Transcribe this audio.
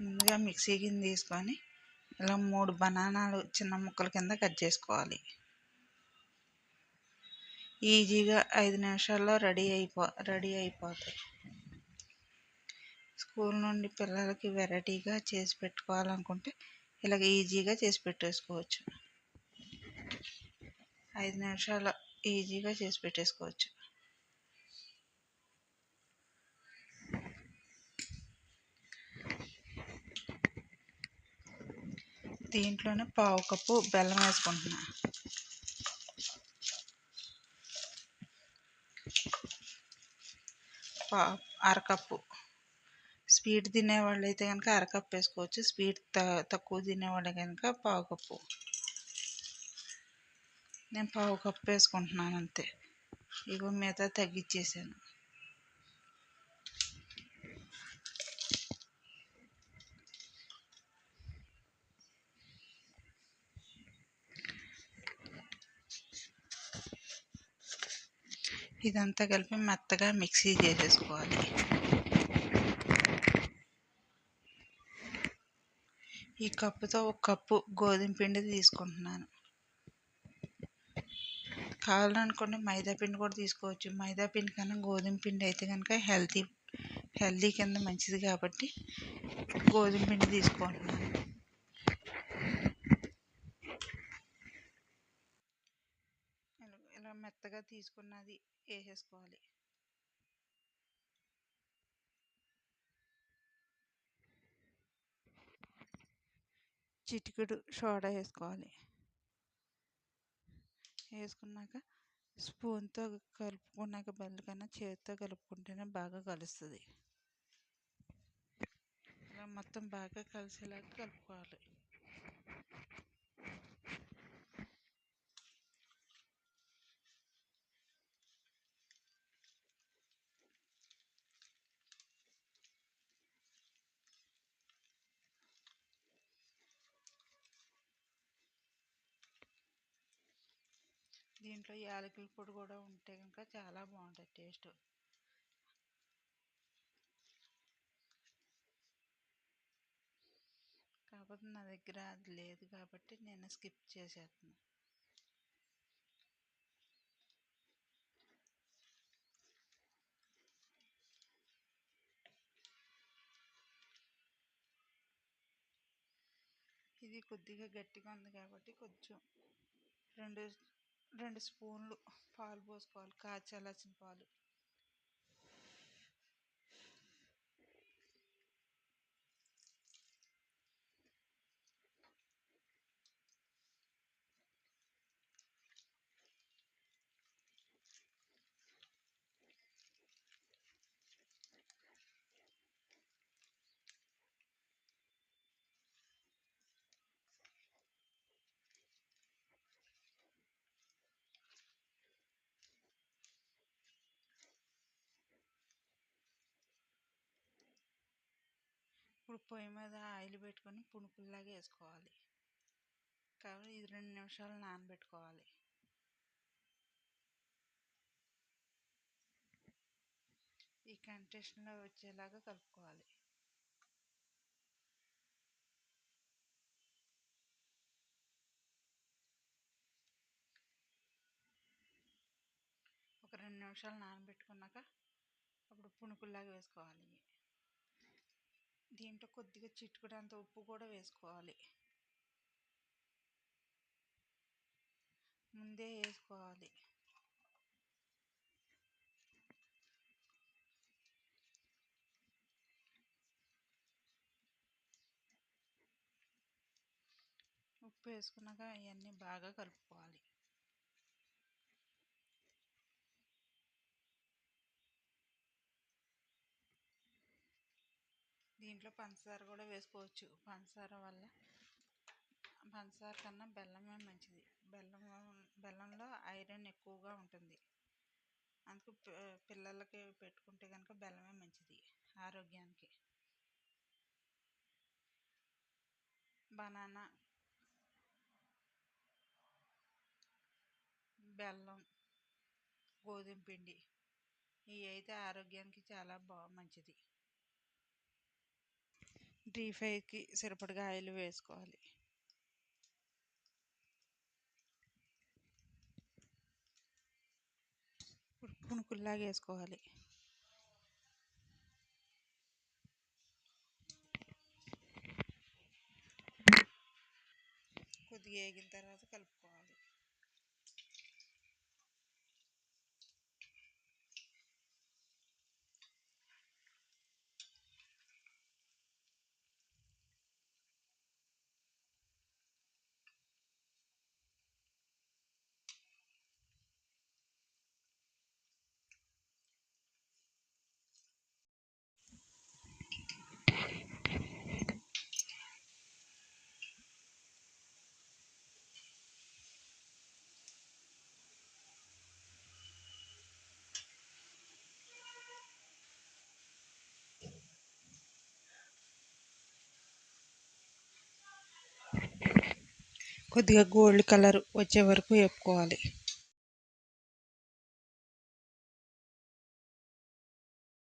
ముందుగా మిక్సీ గిన్నె తీసుకొని ఇలా మూడు బనానాలు చిన్న ముక్కల కింద కట్ చేసుకోవాలి. ఈజీగా ఐదు నిమిషాల్లో రెడీ అయిపో రెడీ అయిపోతాయి. స్కూల్ నుండి పిల్లలకి వెరైటీగా చేసి పెట్టుకోవాలనుకుంటే ఇలాగ ఈజీగా చేసి పెట్టేసుకోవచ్చు. ఐదు నిమిషాలు ఈజీగా చేసి పెట్టేసుకోవచ్చు. దీంట్లోనే పావు కప్పు బెల్లం వేసుకుంటున్నా. పా అరకప్పు. స్వీట్ తినేవాళ్ళు అయితే కనుక అరకప్పు వేసుకోవచ్చు. స్వీట్ త తక్కువ తినేవాళ్ళు కనుక పావు కప్పు. నేను పావు కప్పు వేసుకుంటున్నాను అంతే. ఇగో మిగతా తగ్గించేసాను ఇదంతా కలిపి మెత్తగా మిక్సీ చేసేసుకోవాలి. ఈ కప్పుతో ఒక కప్పు గోధుమ పిండి తీసుకుంటున్నాను. కావాలనుకోండి మైదా పిండి కూడా తీసుకోవచ్చు. మైదా పిండి కన్నా గోధుమ పిండి అయితే కనుక హెల్తీ హెల్తీ కింద మంచిది కాబట్టి గోధుమ పిండి తీసుకుంటున్నాను ఇలా మెత్తగా తీసుకున్నది వేసేసుకోవాలి చిటికెడు సోడా వేసుకోవాలి వేసుకున్నాక స్పూన్తో కలుపుకున్నాక బెల్లం కన్నా చేతితో కలుపుకుంటేనే బాగా కలుస్తుంది. ఇలా మొత్తం బాగా కలిసేలాగా కలుపుకోవాలి. దీంట్లో యాలకుల పొడి కూడా ఉంటే కనుక చాలా బాగుంటుంది టేస్ట్. కాకపోతే నా దగ్గర అది లేదు కాబట్టి నేను స్కిప్ చేసేస్తున్నాను ఇది కొద్దిగా గట్టిగా ఉంది కాబట్టి కొంచెం రెండు రెండు స్పూన్లు పాలు పోసుకోవాలి. కాచాల్సిన పాలు. ఇప్పుడు పొయ్యి మీద ఆయిల్ పెట్టుకొని పునుకుల్లాగా వేసుకోవాలి. కాబట్టి ఇది రెండు నిమిషాలు నానబెట్టుకోవాలి. ఈ కంటెస్ట్లో వచ్చేలాగా కలుపుకోవాలి. ఒక రెండు నిమిషాలు నానబెట్టుకున్నాక అప్పుడు పునుకుల్లాగా వేసుకోవాలి. దీంట్లో కొద్దిగా చిట్టుకుడంత ఉప్పు కూడా వేసుకోవాలి. ముందే వేసుకోవాలి. ఉప్పు వేసుకున్నాక అవన్నీ బాగా కలుపుకోవాలి. దీంట్లో పంచదార కూడా వేసుకోవచ్చు. పంచదార వల్ల పంచదార కన్నా బెల్లమే మంచిది. బెల్లం బెల్లంలో ఐరన్ ఎక్కువగా ఉంటుంది. అందుకు పిల్లలకి పెట్టుకుంటే కనుక బెల్లమే మంచిది ఆరోగ్యానికి. బనానా బెల్లం గోధుమ పిండి ఇవి అయితే ఆరోగ్యానికి చాలా బా మంచిది. డీ ఫ్రైకి సరిపడగా ఆయిల్ వేసుకోవాలి. పుణుకుల్లాగా వేసుకోవాలి. కొద్దిగా వేగిన తర్వాత కలుపుకోవాలి. కొద్దిగా గోల్డ్ కలర్ వచ్చే వరకు వేపుకోవాలి.